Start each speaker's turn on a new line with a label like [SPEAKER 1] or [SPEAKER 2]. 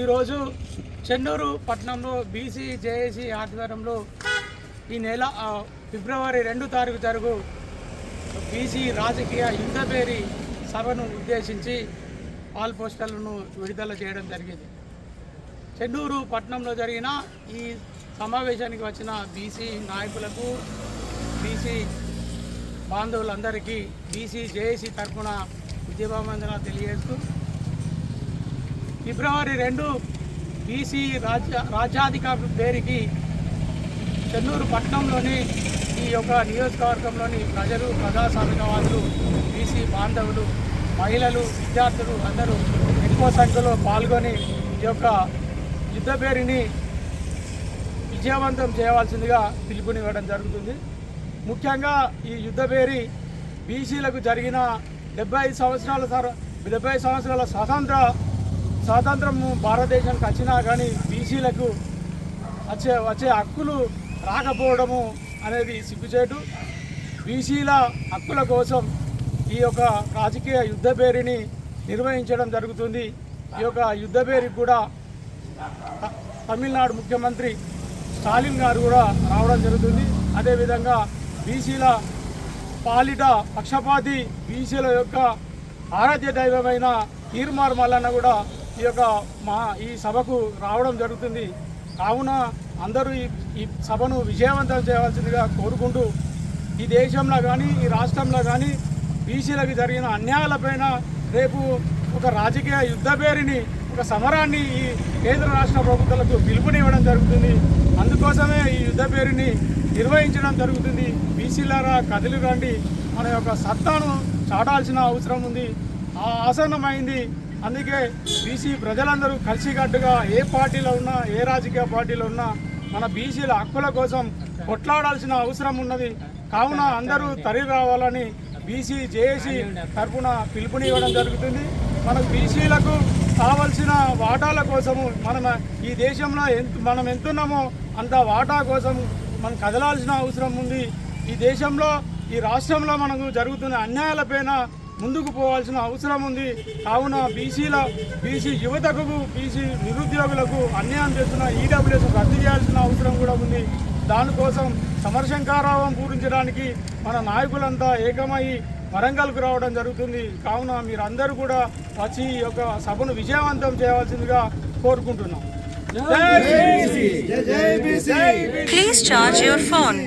[SPEAKER 1] ఈరోజు చెన్నూరు పట్టణంలో BC JAC ఆధ్వర్యంలో ఈ నెల ఫిబ్రవరి రెండు తారీఖు జరుగు బీసీ రాజకీయ యుద్ధపేరి సభను ఉద్దేశించి పాల్ పోస్టర్లను విడుదల చేయడం జరిగింది. చెన్నూరు పట్టణంలో జరిగిన ఈ సమావేశానికి వచ్చిన బీసీ నాయకులకు బీసీ బాంధవులందరికీ బీసీ జేఏసీ తరఫున విద్యాభావందన తెలియజేస్తూ ఫిబ్రవరి రెండు బీసీ రాజ్య రాజ్యాధికార పేరుకి చెన్నూరు పట్టణంలోని ఈ యొక్క నియోజకవర్గంలోని ప్రజలు ప్రజాస్వామికవాదులు బీసీ బాంధవులు మహిళలు విద్యార్థులు అందరూ ఎక్కువ సంఖ్యలో పాల్గొని ఈ యొక్క యుద్ధ పేరుని విజయవంతం చేయవలసిందిగా పిలుపునివ్వడం జరుగుతుంది. ముఖ్యంగా ఈ యుద్ధ పేరి బీసీలకు జరిగిన డెబ్బై ఐదు సంవత్సరాల తర డెబ్బై సంవత్సరాల స్వాతంత్ర స్వాతంత్రం భారతదేశానికి వచ్చినా కానీ బీసీలకు వచ్చే వచ్చే హక్కులు రాకపోవడము అనేది సిగ్గుచేటు. బీసీల హక్కుల కోసం ఈ యొక్క రాజకీయ యుద్ధ పేరుని నిర్వహించడం జరుగుతుంది. ఈ యొక్క యుద్ధ పేరుకి కూడా త- తమిళనాడు ముఖ్యమంత్రి స్టాలిన్ గారు కూడా రావడం జరుగుతుంది. అదేవిధంగా బీసీల పాలిట పక్షపాతి బీసీల యొక్క ఆరాధ్య దైవమైన తీర్మార్ మల్లన్న కూడా ఈ యొక్క మా ఈ సభకు రావడం జరుగుతుంది. కావున అందరూ ఈ ఈ సభను విజయవంతం చేయవలసిందిగా కోరుకుంటూ ఈ దేశంలో కానీ ఈ రాష్ట్రంలో కానీ బీసీలకు జరిగిన అన్యాయాలపైన రేపు ఒక రాజకీయ యుద్ధ పేరుని ఒక సమరాన్ని ఈ కేంద్ర రాష్ట్ర ప్రభుత్వాలకు పిలుపునివ్వడం జరుగుతుంది. అందుకోసమే ఈ యుద్ధ పేరుని నిర్వహించడం జరుగుతుంది. బీసీలారా కదిలి రండి మన యొక్క సత్తాను చాటాల్సిన అవసరం ఉంది. ఆ ఆసన్నమైంది. అందుకే బీసీ ప్రజలందరూ కలిసికట్టుగా ఏ పార్టీలో ఉన్నా ఏ రాజకీయ పార్టీలో ఉన్నా మన బీసీల హక్కుల కోసం కొట్లాడాల్సిన అవసరం ఉన్నది. కావున అందరూ తరి రావాలని బీసీ జేఏసీ తరఫున పిలుపునివ్వడం జరుగుతుంది. మన బీసీలకు కావలసిన వాటాల కోసము మనం ఈ దేశంలో ఎంత మనం ఎంతున్నామో అంత వాటా కోసం మనం కదలాల్సిన అవసరం ఉంది. ఈ దేశంలో ఈ రాష్ట్రంలో మనకు జరుగుతున్న అన్యాయాలపైన ముందుకు పోవాల్సిన అవసరం ఉంది. కావున బీసీల బీసీ యువతకు బీసీ నిరుద్యోగులకు అన్యాయం చేస్తున్న ఈడబ్ల్యూఎస్ రద్దు చేయాల్సిన అవసరం కూడా ఉంది. దానికోసం సమరశంకారావం పూరించడానికి మన నాయకులంతా ఏకమై వరంగల్కు రావడం జరుగుతుంది. కావున మీరందరూ కూడా వచ్చి ఈ యొక్క సభను విజయవంతం చేయవలసిందిగా కోరుకుంటున్నాం!
[SPEAKER 2] Please charge your phone.